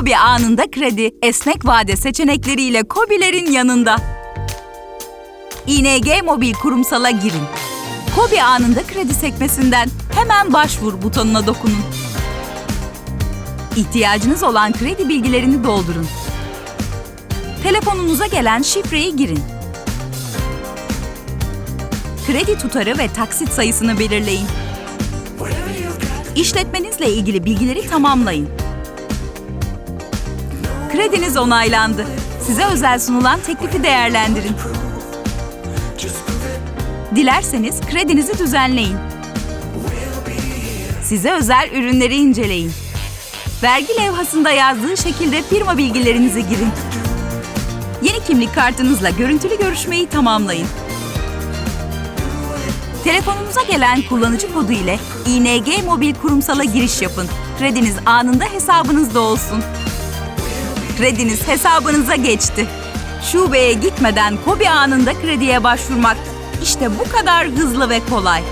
Kobi anında kredi, esnek vade seçenekleriyle Kobilerin yanında. ING Mobil kurumsala girin. Kobi anında kredi sekmesinden hemen başvur butonuna dokunun. İhtiyacınız olan kredi bilgilerini doldurun. Telefonunuza gelen şifreyi girin. Kredi tutarı ve taksit sayısını belirleyin. İşletmenizle ilgili bilgileri tamamlayın. Krediniz onaylandı. Size özel sunulan teklifi değerlendirin. Dilerseniz kredinizi düzenleyin. Size özel ürünleri inceleyin. Vergi levhasında yazdığı şekilde firma bilgilerinizi girin. Yeni kimlik kartınızla görüntülü görüşmeyi tamamlayın. Telefonunuza gelen kullanıcı kodu ile ING Mobil kurumsala giriş yapın. Krediniz anında hesabınızda olsun. Krediniz hesabınıza geçti. Şubeye gitmeden Kobi anında krediye başvurmak işte bu kadar hızlı ve kolay.